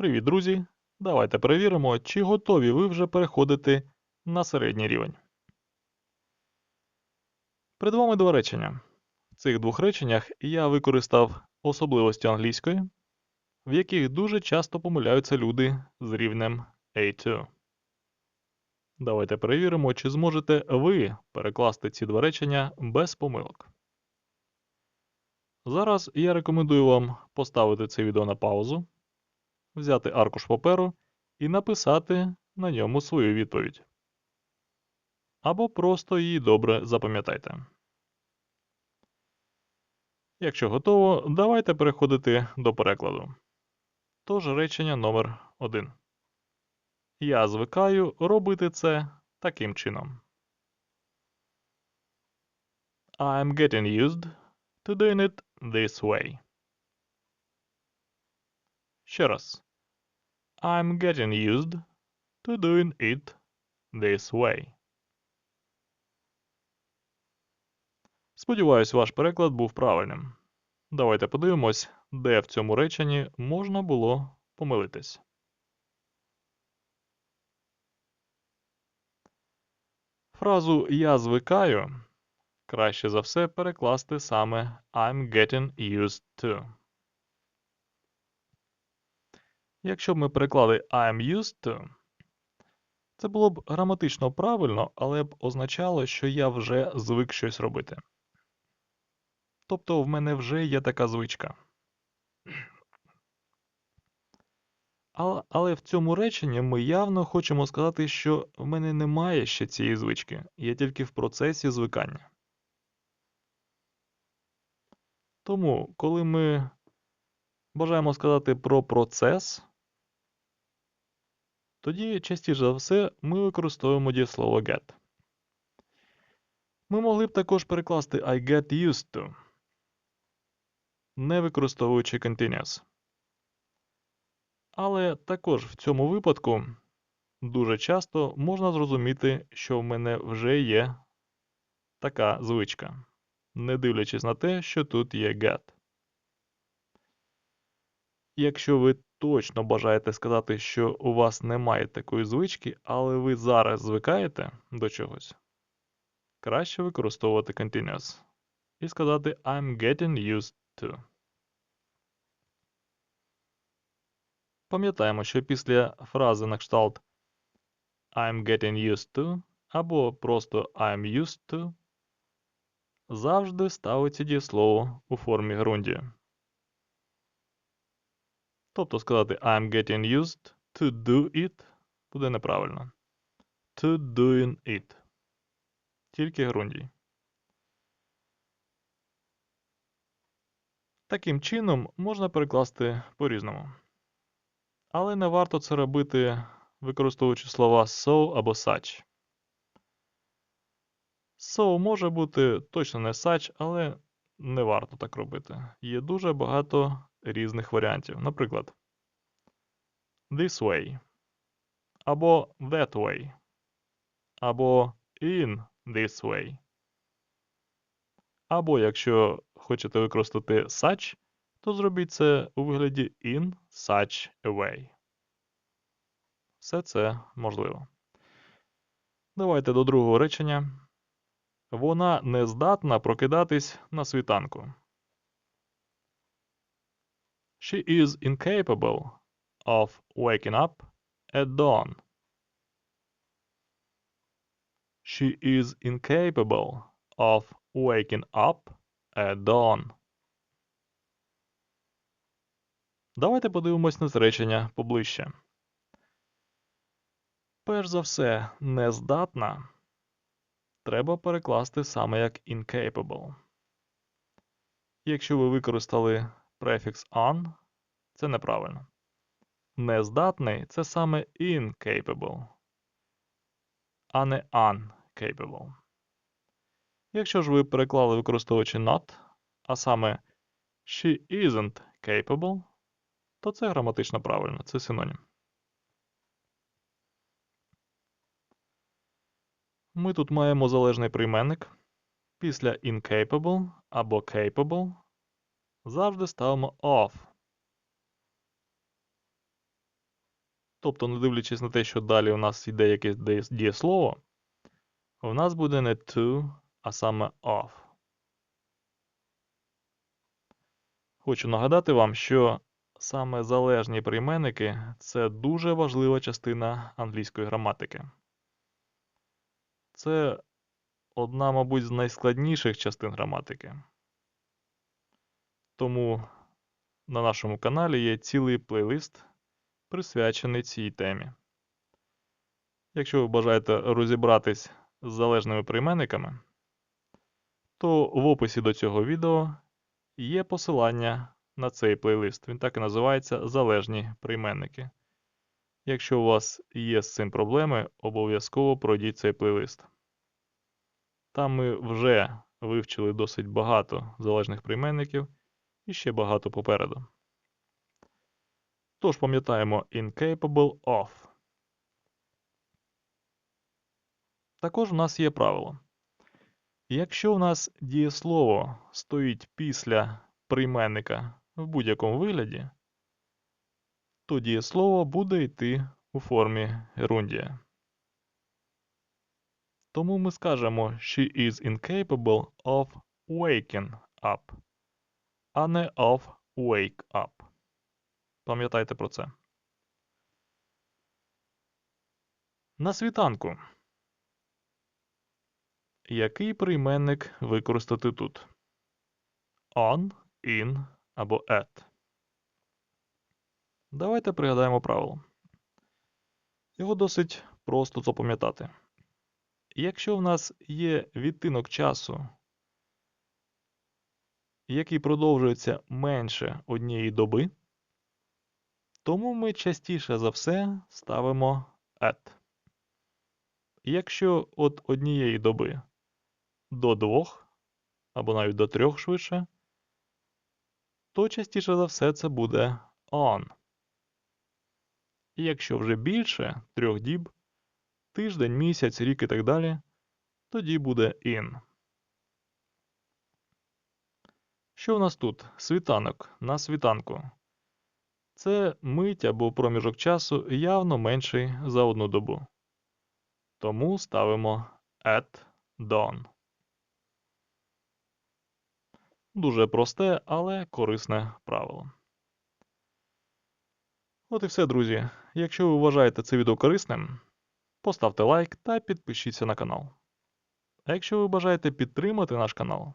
Привіт, друзі! Давайте перевіримо, чи готові ви вже переходити на середній рівень. Перед вами два речення. В цих двох реченнях я використав особливості англійської, в яких дуже часто помиляються люди з рівнем A2. Давайте перевіримо, чи зможете ви перекласти ці два речення без помилок. Зараз я рекомендую вам поставити це відео на паузу, взяти аркуш паперу і написати на ньому свою відповідь. Або просто її добре запам'ятайте. Якщо готово, давайте переходити до перекладу. Тож речення номер 1. Я звикаю робити це таким чином. I'm getting used to doing it this way. Ще раз. I'm getting used to doing it this way. Сподіваюсь, ваш переклад був правильним. Давайте подивимось, де в цьому реченні можна було помилитись. Фразу я звикаю краще за все перекласти саме I'm getting used to. Якщо б ми переклали I'm used to, це було б граматично правильно, але б означало, що я вже звик щось робити. Тобто в мене вже є така звичка. Але, але в цьому реченні ми явно хочемо сказати, що в мене немає ще цієї звички, я тільки в процесі звикання. Тому, коли ми бажаємо сказати про процес, тоді частіше за все ми використовуємо дієслово get. Ми могли б також перекласти I get used to, не використовуючи continuous. Але також в цьому випадку дуже часто можна зрозуміти, що в мене вже є така звичка, не дивлячись на те, що тут є get. Якщо ви точно бажаєте сказати, що у вас немає такої звички, але ви зараз звикаєте до чогось, краще використовувати continuous і сказати I'm getting used to. Пам'ятаємо, що після фрази на кшталт I'm getting used to або просто I'm used to завжди ставиться дієслово у формі ґрунді. Тобто сказати I'm getting used to do it буде неправильно. To doing it. Тільки ґрунді. Таким чином можна перекласти по-різному. Але не варто це робити, використовуючи слова so або such. So може бути точно не such, але не варто так робити. Є дуже багато різних варіантів. Наприклад, this way, або that way, або in this way. Або якщо хочете використати such, то зробіть це у вигляді in such a way. Все це можливо. Давайте до другого речення. Вона не здатна прокидатись на світанку. She is incapable of waking up at dawn. She is incapable of waking up at dawn. Давайте подивимось на це речення поближче. Перш за все, нездатна треба перекласти саме як incapable. Якщо ви використали префікс on, це неправильно. Нездатний це саме incapable, а не uncapable. Якщо ж ви переклали використовуючи not, а саме she isn't capable, то це граматично правильно, це синонім. Ми тут маємо залежний прийменник. Після incapable або capable завжди ставимо of. Тобто, не дивлячись на те, що далі у нас йде якесь дієслово, у нас буде не to, а саме of. Хочу нагадати вам, що саме залежні прийменники це дуже важлива частина англійської граматики. Це одна, мабуть, з найскладніших частин граматики. Тому на нашому каналі є цілий плейлист, присвячений цій темі. Якщо ви бажаєте розібратись з залежними прийменниками, то в описі до цього відео є посилання на цей плейлист. Він так і називається Залежні прийменники. Якщо у вас є з цим проблеми, обов'язково пройдіть цей плейлист. Там ми вже вивчили досить багато залежних прийменників і ще багато попереду. Тож пам'ятаємо incapable of. Також у нас є правило. Якщо у нас дієслово стоїть після прийменника в будь-якому вигляді, то дієслово буде йти у формі герундія. Тому ми скажемо She is incapable of waking up, а не of wake up. Пам'ятайте про це. На світанку. Який прийменник використати тут? On, in або at. Давайте пригадаємо правило. Його досить просто запам'ятати. Якщо в нас є відтинок часу, який продовжується менше однієї доби, тому ми частіше за все ставимо at. Якщо від однієї доби до двох, або навіть до трьох швидше, то частіше за все це буде on. І якщо вже більше трьох діб, тиждень, місяць, рік і так далі, тоді буде in. Що в нас тут? Світанок на світанку. Це мить або проміжок часу явно менший за одну добу. Тому ставимо at dawn. Дуже просте, але корисне правило. От і все, друзі. Якщо ви вважаєте це відео корисним, поставте лайк та підпишіться на канал. А якщо ви бажаєте підтримати наш канал,